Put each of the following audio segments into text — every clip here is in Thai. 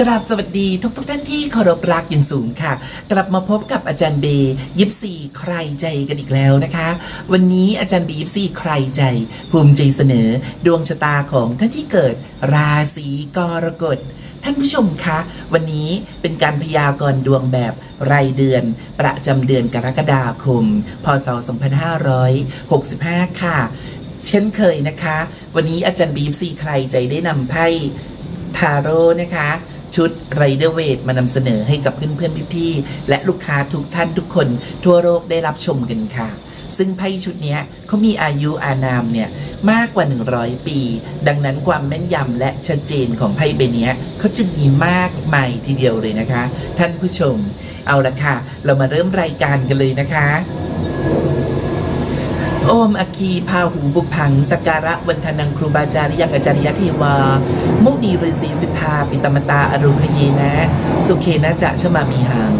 กราบสวัสดีทุกทุกท่านที่เคารพรักอย่างสูงค่ะ กลับมาพบกับอาจารย์เบย์ยิปซีใครใจกันอีกแล้วนะคะ วันนี้อาจารย์เบย์ยิปซีใครใจ ภูมิใจเสนอ ดวงชะตาของท่านที่เกิดราศีกรกฎท่านผู้ชมคะ วันนี้เป็นการพยากรณ์ดวงแบบรายเดือน ประจำเดือนกรกฎาคม พศ 2565 ค่ะ เช่นเคยนะคะ วันนี้อาจารย์บีฟซีใครใจได้นำไพ่ทาโร่นะคะ ชุดไรเดอร์เวทมานำเสนอให้กับเพื่อนๆพี่ๆและลูกค้าทุกท่านทุกคนทั่วโลกได้รับชมกันค่ะ ซึ่งไพ่ชุดนี้เขามีอายุอานามเนี่ยมากกว่า 100 ปี ดังนั้นความแม่นยำและชัดเจนของไพ่ใบนี้เขาจึงมีมากมายทีเดียวเลยนะคะ ท่านผู้ชม เอาละค่ะ เรามาเริ่มรายการกันเลยนะคะ โอมอคีพาหูบุพังสกการะวันทนังครูบาจารย์ยังอาจาริยเทวา มุนีฤาษีสิทธา ปิตมตาอรุคเยนะ สุเคนะจะชมามีหัง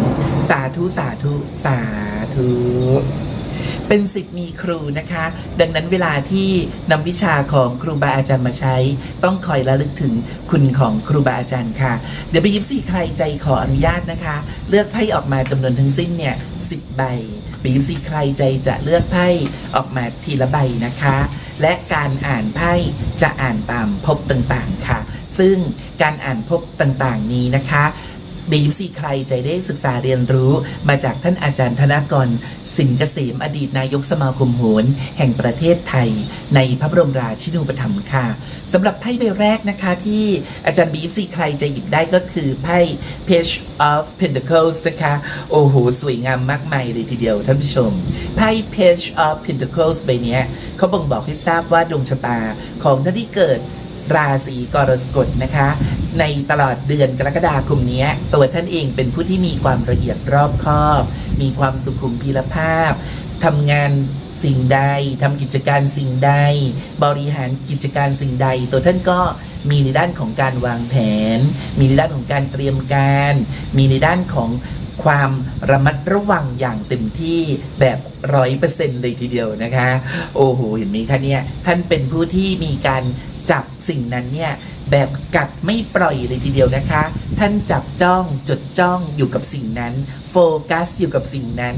สาธุสาธุสาธุ เป็นสิทธิ์มีครูนะคะ ดังนั้นเวลาที่นำวิชาของครูบาอาจารย์มาใช้ ต้องคอยระลึกถึงคุณของครูบาอาจารย์ค่ะ เดี๋ยวไปยิบสี่ใครใจขออนุญาตนะคะ เลือกไพ่ออกมาจำนวนทั้งสิ้นเนี่ยสิบใบปยิบสี่ใครใจจะเลือกไพ่ออกมาทีละใบนะคะ และการอ่านไพ่จะอ่านตามภพต่างๆค่ะ ซึ่งการอ่านภพต่างๆนี้นะคะ เบยิปซีใครใจได้ศึกษาเรียนรู้มาจากท่านอาจารย์ธนกร สินเกษมอดีตนายกสมาคมโหรแห่งประเทศไทย ในพระบรมราชินูปถัมภ์ค่ะสำหรับไพ่ใบแรกนะคะที่อาจารย์บีฟซีใครจะหยิบได้ก็คือไพ่ Page of Pentacles นะคะโอ้โหสวยงามมากมายเลยทีเดียวท่านผู้ชมไพ่ Page of Pentacles ใบเนี้ยเขาบ่งบอกให้ทราบว่าดวงชะตาของท่านที่เกิด ราศีกรกฎนะคะ ในตลอดเดือนกรกฎาคมนี้ตัวท่านเองเป็นผู้ที่มีความละเอียดรอบคอบ มีความสุขุมพีรภาพทำงานสิ่งใดทำกิจการสิ่งใด บริหารกิจการสิ่งใด ตัวท่านก็มีในด้านของการวางแผน มีในด้านของการเตรียมการ มีในด้านของความระมัดระวังอย่างเต็มที่แบบร้อยเปอร์เซ็นต์เลยทีเดียวนะคะ โอ้โห เห็นไหมคะเนี่ย ท่านเป็นผู้ที่มีการ จับสิ่งนั้นเนี่ยแบบกัดไม่ปล่อยเลยทีเดียวนะคะ ท่านจับจ้องจดจ้องอยู่กับสิ่งนั้น โฟกัสอยู่กับสิ่งนั้น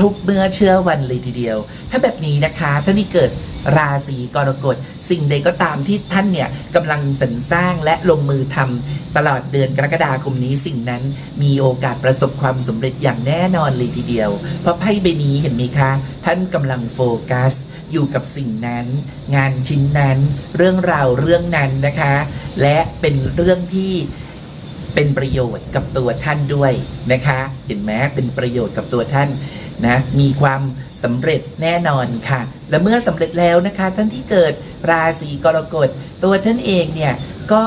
ทุกเมื่อเชื่อวันเลยทีเดียว ถ้าแบบนี้นะคะท่านที่เกิดราศีกรกฎสิ่งใดก็ตามที่ท่านเนี่ยกำลังสรรสร้างและลงมือทำตลอดเดือนกรกฎาคมนี้สิ่งนั้นมีโอกาสประสบความสำเร็จอย่างแน่นอนเลยทีเดียว เพราะไพ่ใบนี้เห็นไหมคะ ท่านกำลังโฟกัส อยู่กับสิ่งนั้น งานชิ้นนั้น เรื่องราวเรื่องนั้นนะคะ และเป็นเรื่องที่เป็นประโยชน์กับตัวท่านด้วยนะคะ เห็นไหมเป็นประโยชน์กับตัวท่านนะมีความสำเร็จแน่นอนค่ะ และเมื่อสำเร็จแล้วนะคะ ท่านที่เกิดราศีกรกฎตัวท่านเองเนี่ยก็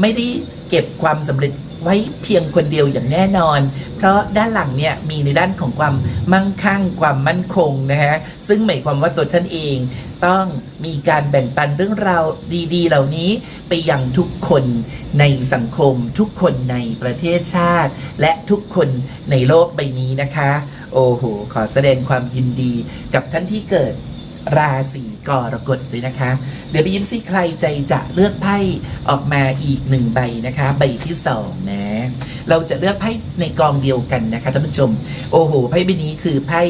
ไม่ได้เก็บความสำเร็จ ไว้เพียงคนเดียวอย่างแน่นอน เพราะด้านหลังเนี่ยมีในด้านของความมั่งคั่งความมั่นคงนะฮะซึ่งหมายความว่าตัวท่านเองต้องมีการแบ่งปันเรื่องราวดี ๆ เหล่านี้ไปยังทุกคนในสังคม ทุกคนในประเทศชาติ และทุกคนในโลกใบนี้นะคะ โอ้โห ขอแสดงความยินดีกับท่านที่เกิด ราศีกรกฎเลยนะคะ เดี๋ยวไปยิ้มซิใครใจจะเลือกไพ่ออกมาอีกหนึ่งใบนะคะ ใบที่สองนะ เราจะเลือกไพ่ในกองเดียวกันนะคะท่านผู้ชม โอ้โหไพ่ใบนี้คือไพ่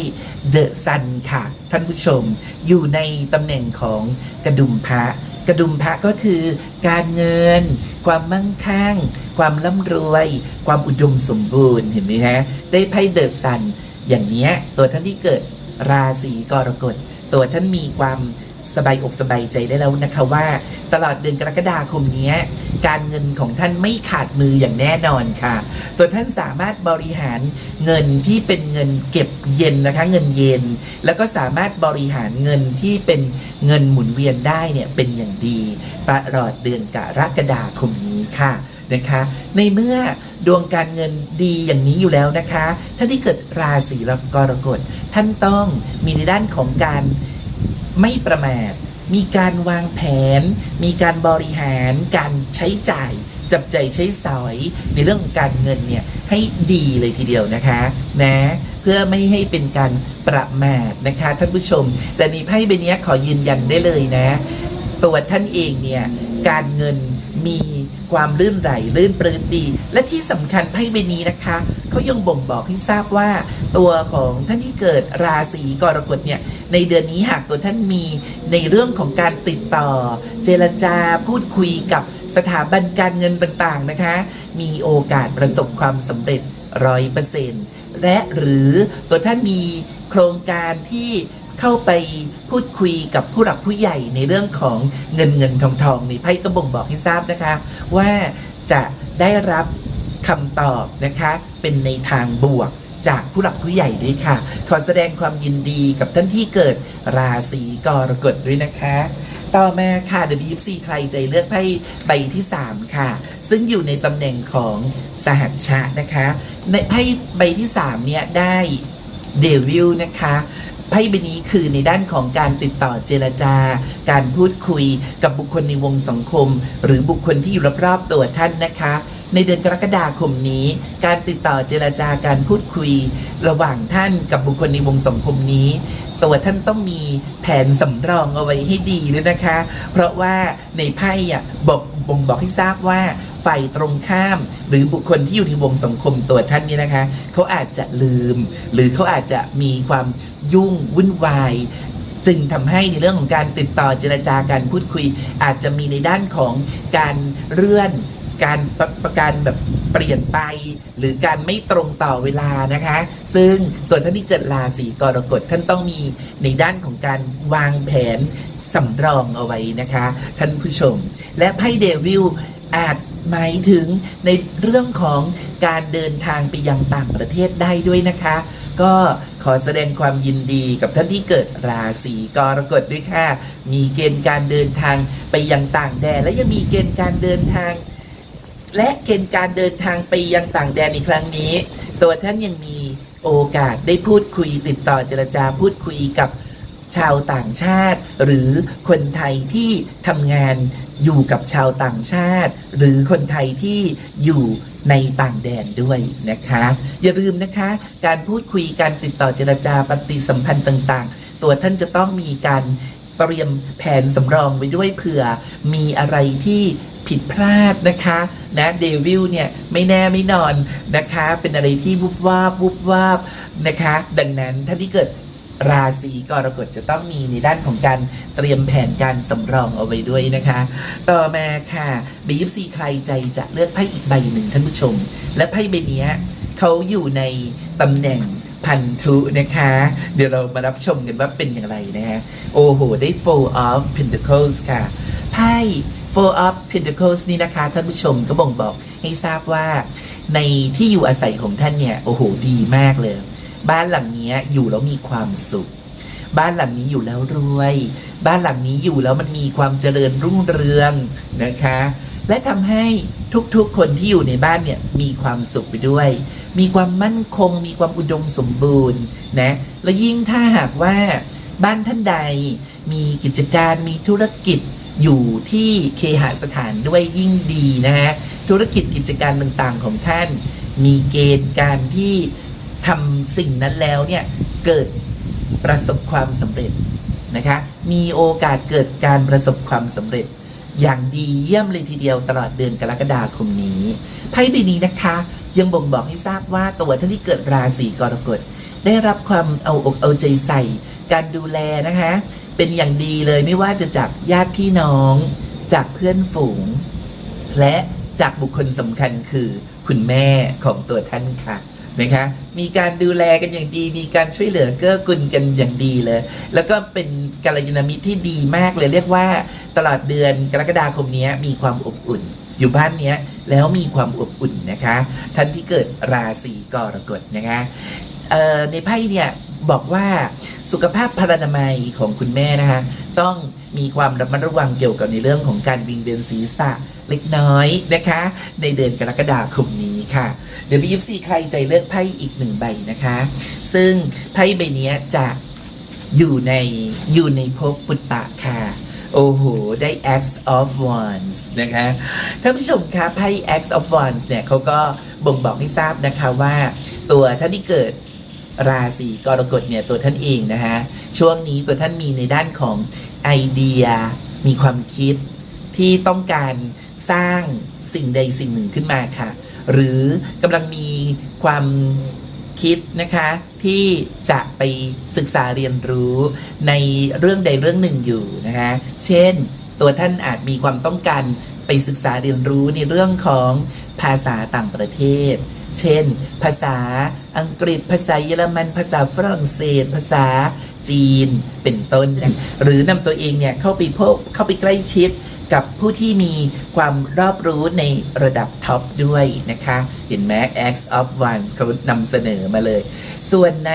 เดอะซันค่ะ ท่านผู้ชม อยู่ในตำแหน่งของกระดุมพระกระดุมพระก็คือการเงิน ความมั่งคั่ง ความร่ำรวย ความอุดมสมบูรณ์เห็นไหมฮะได้ไพ่เดอะซันอย่างเนี้ยตัวท่านที่เกิดราศีกรกฎ ตัวท่านมีความสบายอกสบายใจได้แล้วนะคะว่า ตลอดเดือนกรกฎาคมนี้การเงินของท่านไม่ขาดมืออย่างแน่นอนค่ะ ตัวท่านสามารถบริหารเงินที่เป็นเงินเก็บเย็นนะคะ เงินเย็น แล้วก็สามารถบริหารเงินที่เป็นเงินหมุนเวียนได้เนี่ยเป็นอย่างดี ตลอดเดือนกรกฎาคมนี้ค่ะ นะคะ ในเมื่อดวงการเงินดีอย่างนี้อยู่แล้วนะคะ ท่านที่เกิดราศีกรกฎท่านต้องมีในด้านของการไม่ประมาทมีการวางแผน มีการบริหารการใช้จ่ายจับใจใช้สอย ในเรื่องของการเงินเนี่ยให้ดีเลยทีเดียวนะคะนะเพื่อไม่ให้เป็นการประมาทนะคะท่านผู้ชม แต่ในไพ่ใบนี้ขอยืนยันได้เลยนะ ตัวท่านเองเนี่ยการเงินมี ความลื่นไหลลื่นปลื้นดี และที่สำคัญไพ่ใบนี้นะคะเขายังบ่งบอกให้ทราบว่า ตัวของท่านที่เกิดราศีกรกฎเนี่ยในเดือนนี้หากตัวท่านมีในเรื่องของการติดต่อ เจรจาพูดคุยกับสถาบันการเงินต่างๆนะคะ มีโอกาสประสบความสำเร็จร้อยเปอร์เซ็นต์และหรือตัวท่านมีโครงการที่ เข้าไปพูดคุยกับผู้หลักผู้ใหญ่ในเรื่องของเงินเงินทองทองในไพ่ก็บ่งบอกให้ทราบนะคะ ว่าจะได้รับคำตอบนะคะเป็นในทางบวกจากผู้หลักผู้ใหญ่ด้วยค่ะ ขอแสดงความยินดีกับท่านที่เกิดราศีกรกฎด้วยนะคะ ต่อมาค่ะ W24 ใครใจเลือกไพ่ใบที่ 3 ค่ะ ซึ่งอยู่ในตำแหน่งของสหัชชะนะคะ ในไพ่ใบที่ 3 เนี่ยได้เดวิลนะคะ ไพ่ใบนี้คือในด้านของการติดต่อเจรจา การพูดคุยกับบุคคลในวงสังคม หรือบุคคลที่อยู่รอบๆตัวท่านนะคะ ในเดือนกรกฎาคมนี้ การติดต่อเจรจาการพูดคุย ระหว่างท่านกับบุคคลในวงสังคมนี้ ตัวท่านต้องมีแผนสำรองเอาไว้ให้ดีด้วยนะคะ เพราะว่าในไพ่อะบอกบ่งบอกให้ทราบว่าฝ่ายตรงข้าม หรือบุคคลที่อยู่ในวงสังคมตัวท่านนี่นะคะ เขาอาจจะลืม หรือเขาอาจจะมีความยุ่งวุ่นวายจึงทำให้ในเรื่องของการติดต่อเจรจาการพูดคุย อาจจะมีในด้านของการเลื่อน การประประการแบบเปลี่ยนไป หรือการไม่ตรงต่อเวลานะคะ ซึ่งตัวท่านที่เกิดราศีกรกฎท่านต้องมีในด้านของการวางแผนสำรองเอาไว้นะคะ ท่านผู้ชม และไพ่เดวิลอาจหมายถึงในเรื่องของการเดินทางไปยังต่างประเทศได้ด้วยนะคะ ก็ขอแสดงความยินดีกับท่านที่เกิดราศีกรกฎด้วยค่ะ มีเกณฑ์การเดินทางไปยังต่างแดนและยังมีเกณฑ์การเดินทาง และเกณฑ์การเดินทางไปยังต่างแดนในครั้งนี้ ตัวท่านยังมีโอกาสได้พูดคุยติดต่อเจรจาพูดคุยกับชาวต่างชาติ หรือคนไทยที่ทำงานอยู่กับชาวต่างชาติ หรือคนไทยที่อยู่ในต่างแดนด้วยนะคะ อย่าลืมนะคะ การพูดคุยการติดต่อเจรจาปฏิสัมพันธ์ต่างๆ ตัวท่านจะต้องมีการเตรียมแผนสำรองไว้ด้วยเผื่อมีอะไรที่ ผิดพลาดนะคะนะเดวิลเนี่ยไม่แน่ไม่นอนนะคะ เป็นอะไรที่วุบวาบวุบวาบนะคะ ดังนั้นท่านที่เกิดราศีกรกฎจะต้องมีในด้านของการเตรียมแผนการสำรองเอาไว้ด้วยนะคะ ต่อมาค่ะบีฟซีใครใจจะเลือกไพ่อีกใบหนึ่งท่านผู้ชม และไพ่ใบนี้เขาอยู่ในตำแหน่งพันธุนะคะ เดี๋ยวเรามารับชมกันว่าเป็นอย่างไรนะฮะโอ้โห ได้ Four of Pentacles ค่ะ ไพ่ Four of Pentacles นี่นะคะ ท่านผู้ชมก็บ่งบอกให้ทราบว่า ในที่อยู่อาศัยของท่านเนี่ย โอ้โห ดีมากเลย บ้านหลังนี้อยู่แล้วมีความสุข บ้านหลังนี้อยู่แล้วรวย บ้านหลังนี้อยู่แล้วมันมีความเจริญรุ่งเรืองนะคะ และทำให้ทุกๆ คนที่อยู่ในบ้านเนี่ยมีความสุขไปด้วย มีความมั่นคง มีความอุดมสมบูรณ์นะ และยิ่งถ้าหากว่าบ้านท่านใดมีกิจการมีธุรกิจ อยู่ที่เคหสถานด้วยยิ่งดีนะฮะธุรกิจกิจการต่างๆของท่าน มีเกณฑ์การที่ทำสิ่งนั้นแล้วเนี่ยเกิดประสบความสำเร็จนะคะมีโอกาสเกิดการประสบความสำเร็จ อย่างดีเยี่ยมเลยทีเดียวตลอดเดือนกรกฎาคมนี้ไพ่ใบนี้นะคะ ยังบ่งบอกให้ทราบว่าตัวท่านที่เกิดราศีกรกฎ ได้รับความเอาอกเอาใจใส่ การดูแลนะคะ เป็นอย่างดีเลยไม่ว่าจะจากญาติพี่น้อง จากเพื่อนฝูง และจากบุคคลสำคัญคือคุณแม่ของตัวท่านค่ะนะคะมีการดูแลกันอย่างดี มีการช่วยเหลือเกื้อกูลกันอย่างดีเลย แล้วก็เป็นกัลยาณมิตรที่ดีมากเลย เรียกว่าตลอดเดือนกรกฎาคมนี้มีความอบอุ่น อยู่บ้านเนี้ยแล้วมีความอบอุ่นนะคะ ท่านที่เกิดราศีกรกฎนะคะ ในไพ่เนี่ยบอกว่าสุขภาพพลานามัยของคุณแม่นะคะต้องมีความระมัดระวังเกี่ยวกับในเรื่องของการวิงเวียนศีรษะเล็กน้อยนะคะ ในเดือนกรกฎาคมนี้ค่ะเดี๋ยวพี่ยิปซีใครใจเลือกไพ่อีกหนึ่งใบนะคะ ซึ่งไพ่ใบนี้จะอยู่ในอยู่ในภพปุตตะค่ะ โอ้โห ได้ X of Wands นะคะท่านผู้ชมคะไพ่ X of Wands เนี่ยเขาก็บ่งบอกให้ทราบนะคะว่า ตัวท่านที่เกิด ราศีกรกฎเนี่ยตัวท่านเองนะคะช่วงนี้ตัวท่านมีในด้านของไอเดีย มีความคิดที่ต้องการสร้างสิ่งใดสิ่งหนึ่งขึ้นมาค่ะ หรือกำลังมีความคิดนะคะที่จะไปศึกษาเรียนรู้ในเรื่องใดเรื่องหนึ่งอยู่นะคะเช่น ตัวท่านอาจมีความต้องการไปศึกษาเรียนรู้ในเรื่องของภาษาต่างประเทศ เช่น ภาษาอังกฤษ ภาษาเยอรมัน ภาษาฝรั่งเศส ภาษาจีน เป็นต้น หรือนำตัวเองเนี่ยเข้าไปพบเข้าไปใกล้ชิด กับผู้ที่มีความรอบรู้ในระดับท็อปด้วยนะคะ เห็นไหม X of Wands เขานำเสนอมาเลย ส่วนใน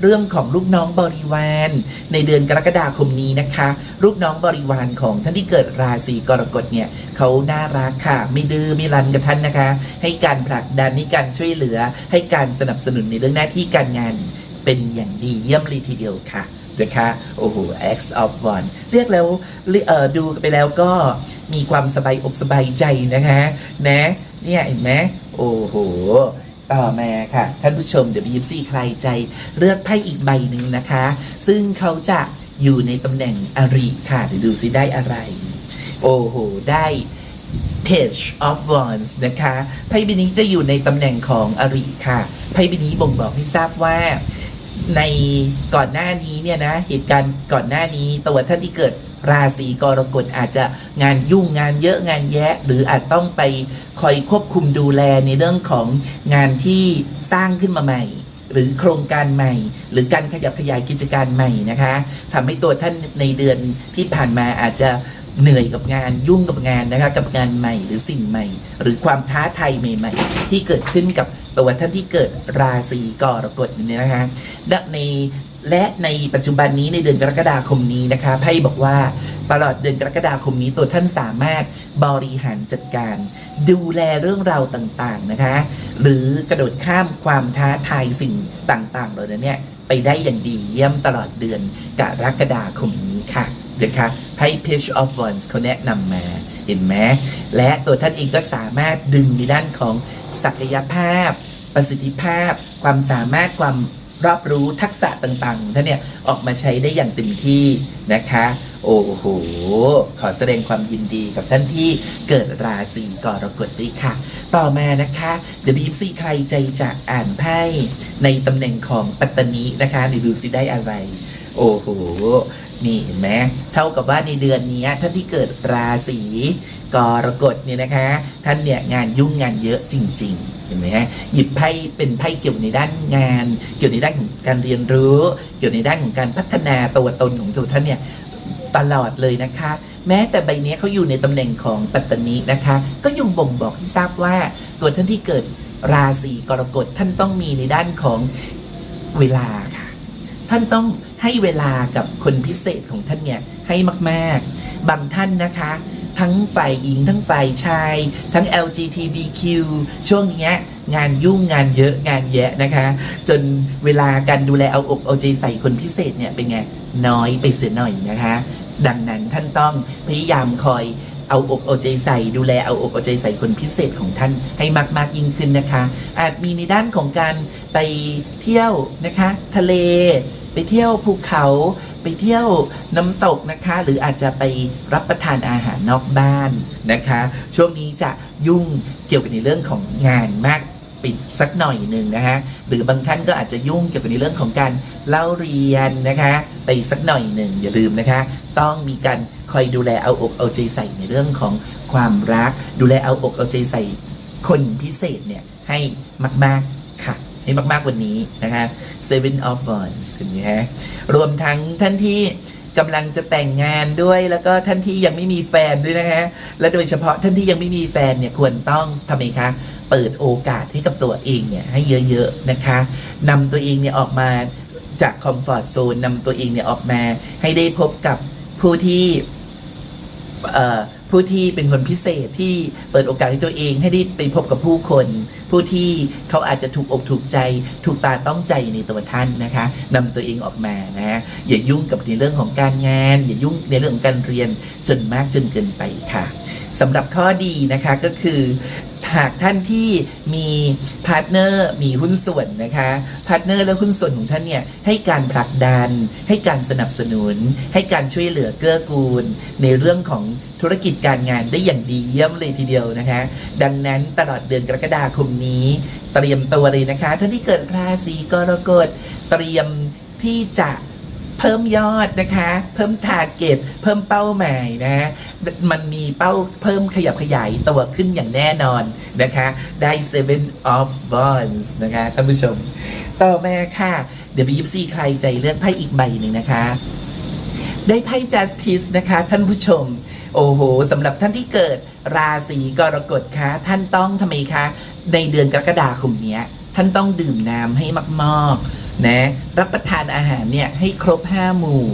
เรื่องของลูกน้องบริวารในเดือนกรกฎาคมนี้นะคะ ลูกน้องบริวารของท่านที่เกิดราศีกรกฎเนี่ยเขาน่ารักค่ะ ไม่ดื้อไม่รันกับท่านนะคะ ให้การผลักดันให้การช่วยเหลือ ให้การสนับสนุนในเรื่องหน้าที่การงานเป็นอย่างดีเยี่ยมเลยทีเดียวค่ะ นะคะโอ้โห X of One เรียกแล้วเออดูไปแล้วก็มีความสบายอกสบายใจนะคะนะเนี่ยเห็นไหมโอ้โหต่อมาค่ะท่านผู้ชมเดี๋ยวบีซีใครใจ เลือกไพ่อีกใบหนึ่งนะคะ ซึ่งเขาจะอยู่ในตำแหน่งอริค่ะ เดี๋ยวดูซิได้อะไร โอ้โห ได้ Page of Wands นะคะ ไพ่ใบนี้จะอยู่ในตำแหน่งของอริค่ะ ไพ่ใบนี้บ่งบอกให้ทราบว่า ในก่อนหน้านี้เนี่ยนะเหตุการณ์ก่อนหน้านี้ตัวท่านที่เกิดราศีกรกฎอาจจะงานยุ่งงานเยอะงานแยะ หรืออาจต้องไปคอยควบคุมดูแลในเรื่องของงานที่สร้างขึ้นมาใหม่ หรือโครงการใหม่ หรือการขยับขยายกิจการใหม่นะคะทำให้ตัวท่านในเดือนที่ผ่านมาอาจจะ เหนื่อยกับงานยุ่งกับงานนะคะกับงานใหม่หรือสิ่งใหม่ หรือความท้าทายใหม่ ๆ ที่เกิดขึ้นกับตัวท่านที่เกิดราศีกรกฎนี่นะคะและในและในปัจจุบันนี้ในเดือนกรกฎาคมนี้นะคะไพ่บอกว่าตลอดเดือนกรกฎาคมนี้ตัวท่านสามารถบริหารจัดการ ดูแลเรื่องราวต่างๆนะคะ หรือกระโดดข้ามความท้าทายสิ่งต่างๆเหล่านั้นเนี่ยไปได้อย่างดีเยี่ยมตลอดเดือนกรกฎาคมนี้ค่ะ นะคะไพ่ Page of Wands เขาแนะนำมาเห็นไหมและตัวท่านเองก็สามารถดึงในด้านของศักยภาพ ประสิทธิภาพ ความสามารถความรอบรู้ทักษะต่างๆของท่านเนี่ยออกมาใช้ได้อย่างเต็มที่นะคะ โอ้โห ขอแสดงความยินดีกับท่านที่เกิดราศีกรกฎด้วยค่ะ ต่อมานะคะเดี๋ยวบีซีใครใจจะอ่านไพ่ในตำแหน่งของปัตตานีนะคะเดี๋ยวดูสิได้อะไร โอ้โห นี่เห็นไหมเท่ากับว่าในเดือนนี้ท่านที่เกิดราศีกรกฎเนี่ยนะคะ ท่านเนี่ยงานยุ่งงานเยอะจริง ๆ เห็นไหมฮะหยิบไพ่เป็นไพ่เกี่ยวในด้านงาน เกี่ยวในด้านของการเรียนรู้ เกี่ยวในด้านของการพัฒนาตัวตนของตัวท่านเนี่ยตลอดเลยนะคะ แม้แต่ใบนี้เขาอยู่ในตำแหน่งของปัตตานีนะคะ ก็ยังบ่งบอกให้ทราบว่าตัวท่านที่เกิดราศีกรกฎท่านต้องมีในด้านของเวลาค่ะ ท่านต้อง ให้เวลากับคนพิเศษของท่านเนี่ยให้มากๆ บางท่านนะคะ ทั้งฝ่ายหญิง ทั้งฝ่ายชาย ทั้ง LGBTQ ช่วงนี้งานยุ่งงานเยอะงานแยะนะคะ จนเวลาการดูแลเอาอกเอาใจใส่คนพิเศษเนี่ยเป็นไงน้อยไปเสียหน่อยนะคะ ดังนั้นท่านต้องพยายามคอยเอาอกเอาใจใส่ดูแลเอาอกเอาใจใส่คนพิเศษของท่านให้มากๆยิ่งขึ้นนะคะ อาจมีในด้านของการไปเที่ยวนะคะ ทะเล ไปเที่ยวภูเขาไปเที่ยวน้ำตกนะคะ หรืออาจจะไปรับประทานอาหารนอกบ้านนะคะ ช่วงนี้จะยุ่งเกี่ยวกับในเรื่องของงานมากปิดสักหน่อยหนึ่งนะคะ หรือบางท่านก็อาจจะยุ่งเกี่ยวกับในเรื่องของการเล่าเรียนนะคะ ไปสักหน่อยหนึ่งอย่าลืมนะคะ ต้องมีการคอยดูแลเอาอกเอาใจใส่ในเรื่องของความรัก ดูแลเอาอกเอาใจใส่คนพิเศษเนี่ยให้มาก ๆ ให้มากๆวันนี้นะคะ Seven of Wands เห็นไหมฮะรวมทั้งท่านที่กำลังจะแต่งงานด้วยแล้วก็ท่านที่ยังไม่มีแฟนด้วยนะคะและโดยเฉพาะท่านที่ยังไม่มีแฟนเนี่ยควรต้องทำไมคะ เปิดโอกาสให้กับตัวเองเนี่ยให้เยอะๆนะคะนำตัวเองเนี่ยออกมาจากคอมฟอร์ทโซนนำตัวเองเนี่ยออกมาให้ได้พบกับผู้ที่ ผู้ที่เป็นคนพิเศษที่เปิดโอกาสให้ตัวเองให้ได้ไปพบกับผู้คน ผู้ที่เขาอาจจะถูกอกถูกใจ ถูกตาต้องใจในตัวท่านนะคะนำตัวเองออกมานะฮะอย่ายุ่งกับในเรื่องของการงาน อย่ายุ่งในเรื่องของการเรียนจนมากจนเกินไปค่ะสำหรับข้อดีนะคะก็คือ หากท่านที่มีพาร์ทเนอร์มีหุ้นส่วนนะคะพาร์ทเนอร์และหุ้นส่วนของท่านเนี่ยให้การผลักดัน ให้การสนับสนุน ให้การช่วยเหลือเกื้อกูล ในเรื่องของธุรกิจการงานได้อย่างดีเยี่ยมเลยทีเดียวนะคะ ดังนั้นตลอดเดือนกรกฎาคมนี้ เตรียมตัวเลยนะคะท่านที่เกิดราศีกรกฎเตรียมที่จะ เพิ่มยอดนะคะ เพิ่มทาร์เก็ตเพิ่มเป้าหมายนะมันมีเป้าเพิ่มขยับขยายตัวขึ้นอย่างแน่นอนนะคะ ได้ seven of wands นะคะท่านผู้ชม ต่อมาค่ะ เดี๋ยวไปยิปซีใครใจเลือกไพ่อีกใบหนึ่งนะคะ ได้ไพ่ justice นะคะท่านผู้ชมโอ้โหสำหรับท่านที่เกิดราศีกรกฎคะท่านต้องทำไมคะ ในเดือนกรกฎาคมเนี้ย ท่านต้องดื่มน้ำให้มากๆนะรับประทานอาหารเนี่ยให้ครบ5หมู่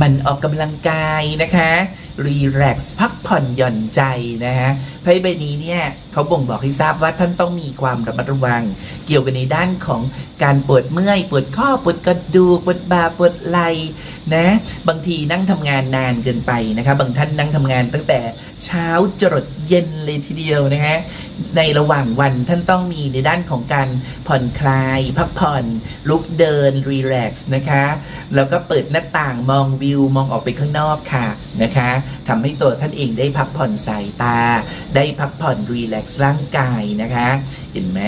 มันออกกำลังกายนะคะรีแลกซ์พักผ่อนหย่อนใจนะฮะไพ่ใบนี้เนี่ยเขาบ่งบอกให้ทราบว่าท่านต้องมีความระมัดระวัง เกี่ยวกับในด้านของการปวดเมื่อย ปวดข้อปวดกระดูกปวดบ่าปวดไหล่นะบางทีนั่งทำงานนานเกินไปนะคะบางท่านนั่งทำงานตั้งแต่เช้าจรดเย็นเลยทีเดียวนะคะในระหว่างวันท่านต้องมีในด้านของการผ่อนคลาย พักผ่อนลุกเดินรีแลกซ์นะคะแล้วก็เปิดหน้าต่างมองวิวมองออกไปข้างนอกค่ะนะคะทำให้ตัวท่านเองได้พักผ่อนสายตา ได้พักผ่อนรีแลกซ์ร่างกายนะคะ เห็นไหม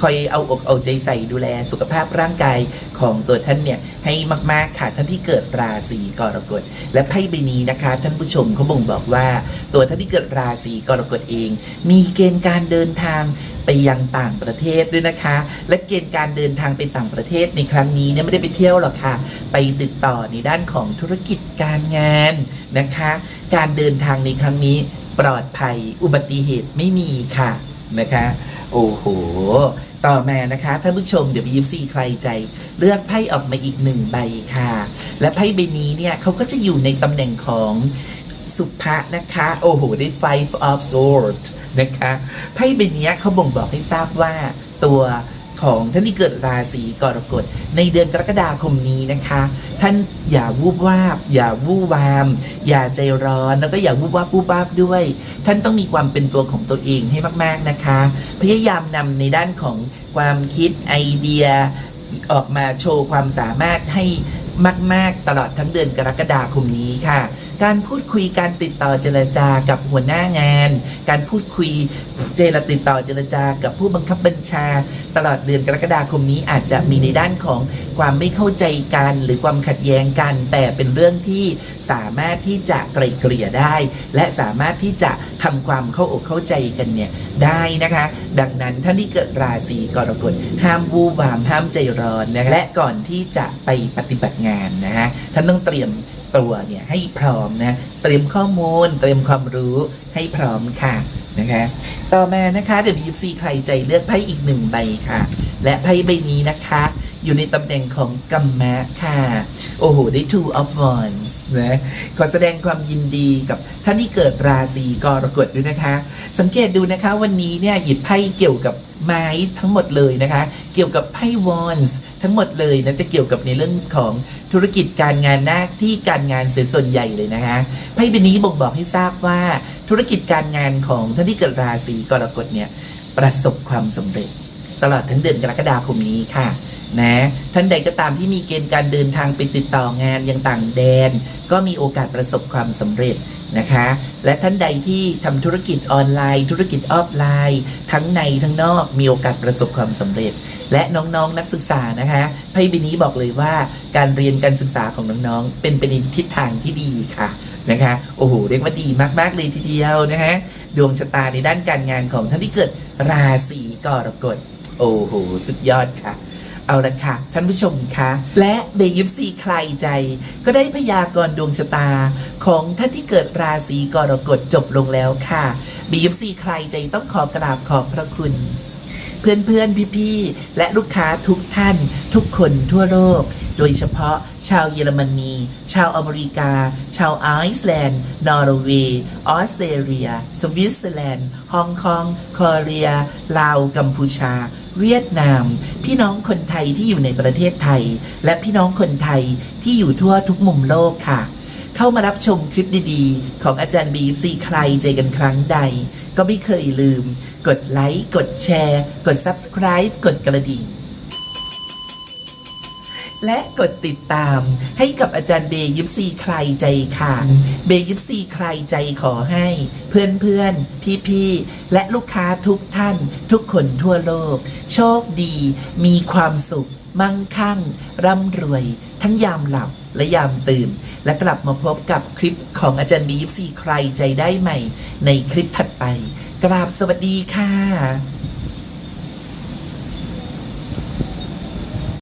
คอยเอาอกเอาใจใส่ดูแลสุขภาพร่างกายของตัวท่านเนี่ยให้มากๆค่ะท่านที่เกิดราศีกรกฎและไพ่ใบนี้นะคะ ท่านผู้ชมเขาบ่งบอกว่า ตัวท่านที่เกิดราศีกรกฎเอง มีเกณฑ์การเดินทางไปยังต่างประเทศด้วยนะคะ และเกณฑ์การเดินทางไปต่างประเทศในครั้งนี้เนี่ยไม่ได้ไปเที่ยวหรอกค่ะ ไปติดต่อในด้านของธุรกิจการงานนะคะ การเดินทางในครั้งนี้ปลอดภัยอุบัติเหตุไม่มีค่ะนะคะ โอ้โห ต่อมานะคะท่านผู้ชมเดี๋ยวยิปซีใครใจ เลือกไพ่ออกมาอีกหนึ่งใบค่ะ และไพ่ใบนี้เนี่ยเขาก็จะอยู่ในตำแหน่งของ สุภะนะคะ โอ้โห ได้ five of swords นะคะไพ่ใบนี้เขาบ่งบอกให้ทราบว่าตัวของท่านที่เกิดราศีกรกฎในเดือนกรกฎาคมนี้นะคะ ท่านอย่าวูบวาบ อย่าวู่วาม อย่าใจร้อนแล้วก็อย่าวูบวาบวูบวาบด้วย ท่านต้องมีความเป็นตัวของตัวเองให้มากๆนะคะ พยายามนำในด้านของความคิดไอเดียออกมาโชว์ความสามารถให้มาก ๆ ตลอดทั้งเดือนกรกฎาคมนี้ค่ะ การพูดคุยการติดต่อเจรจากับหัวหน้างาน การพูดคุยเจรติดต่อเจรจากับผู้บังคับบัญชา ตลอดเดือนกรกฎาคมนี้อาจจะมีในด้านของความไม่เข้าใจกัน หรือความขัดแย้งกัน แต่เป็นเรื่องที่สามารถที่จะไกลเกลี่ยได้ และสามารถที่จะทำความเข้าอกเข้าใจกันเนี่ยได้นะคะ ดังนั้นท่านที่เกิดราศีกรกฎห้ามวู่วามห้ามใจร้อนนะคะและก่อนที่จะไปปฏิบัติงานนะฮะท่านต้องเตรียม ตัวเนี่ยให้พร้อมนะเตรียมข้อมูล เตรียมความรู้ให้พร้อมค่ะนะคะ ต่อมานะคะเดี๋ยวมีซีใครใจเลือกไพ่อีกหนึ่งใบค่ะ และไพ่ใบนี้นะคะ อยู่ในตำแหน่งของกัมมะค่ะ โอ้โห ได้ two of wands นะขอแสดงความยินดีกับท่านที่เกิดราศีกรกฎด้วยนะคะ สังเกตดูนะคะวันนี้เนี่ยหยิบไพ่เกี่ยวกับไม้ทั้งหมดเลยนะคะ เกี่ยวกับไพ่วอนส์ ทั้งหมดเลยนะจะเกี่ยวกับในเรื่องของธุรกิจการงานหน้าที่การงานเสียส่วนใหญ่เลยนะคะไพ่ใบนี้บ่งบอกให้ทราบว่าธุรกิจการงานของท่านที่เกิดราศีกรกฎเนี่ยประสบความสำเร็จ ตลอดทั้งเดือนกรกฎาคมนี้ค่ะนะท่านใดก็ตามที่มีเกณฑ์การเดินทางไปติดต่องานยังต่างแดน ก็มีโอกาสประสบความสำเร็จนะคะ และท่านใดที่ทำธุรกิจออนไลน์ ธุรกิจออฟไลน์ ทั้งในทั้งนอกมีโอกาสประสบความสำเร็จ และน้องๆนนักศึกษานะคะไพ่ใบนี้บอกเลยว่าการเรียนการศึกษาของน้องๆเป็นไปในทิศทางที่ดีค่ะนะคะโอ้โหเรียกว่าดีมากๆเลยทีเดียวนะคะดวงชะตาในด้านการงานของท่านที่เกิดราศีกรกฎ โอ้โห สุดยอดค่ะ เอาละค่ะ ท่านผู้ชมคะและเบยิปซีใครใจ ก็ได้พยากรณ์ดวงชะตา ของท่านที่เกิดราศีกรกฎจบลงแล้วค่ะเบยิปซีใครใจต้องขอกราบขอบพระคุณ เพื่อนเพื่อนพี่พี่ๆ และลูกค้าทุกท่าน ทุกคนทั่วโลกโดยเฉพาะชาวเยอรมนี ชาวอเมริกา ชาวไอซ์แลนด์ นอร์เวย์ ออสเตรเลีย สวิตเซอร์แลนด์ ฮ่องกง คอเรีย ลาว กัมพูชา เวียดนาม พี่น้องคนไทยที่อยู่ในประเทศไทย และพี่น้องคนไทยที่อยู่ทั่วทุกมุมโลกค่ะ เข้ามารับชมคลิปดีๆ ของอาจารย์บีฟซีใครใจกันครั้งใด ก็ไม่เคยลืม กดไลค์กดแชร์ กด Subscribe กดกระดิ่ง และกดติดตามให้กับอาจารย์เบยิปซีใครใจค่ะ เบยิปซีใครใจขอให้ เพื่อนเพื่อนพี่พี่ๆและลูกค้าทุกท่านทุกคนทั่วโลก โชคดี มีความสุข มั่งคั่ง ร่ำรวย ทั้งยามหลับและยามตื่น และกลับมาพบกับคลิปของอาจารย์บียิปซีใครใจได้ใหม่ ในคลิปถัดไป กราบสวัสดีค่ะ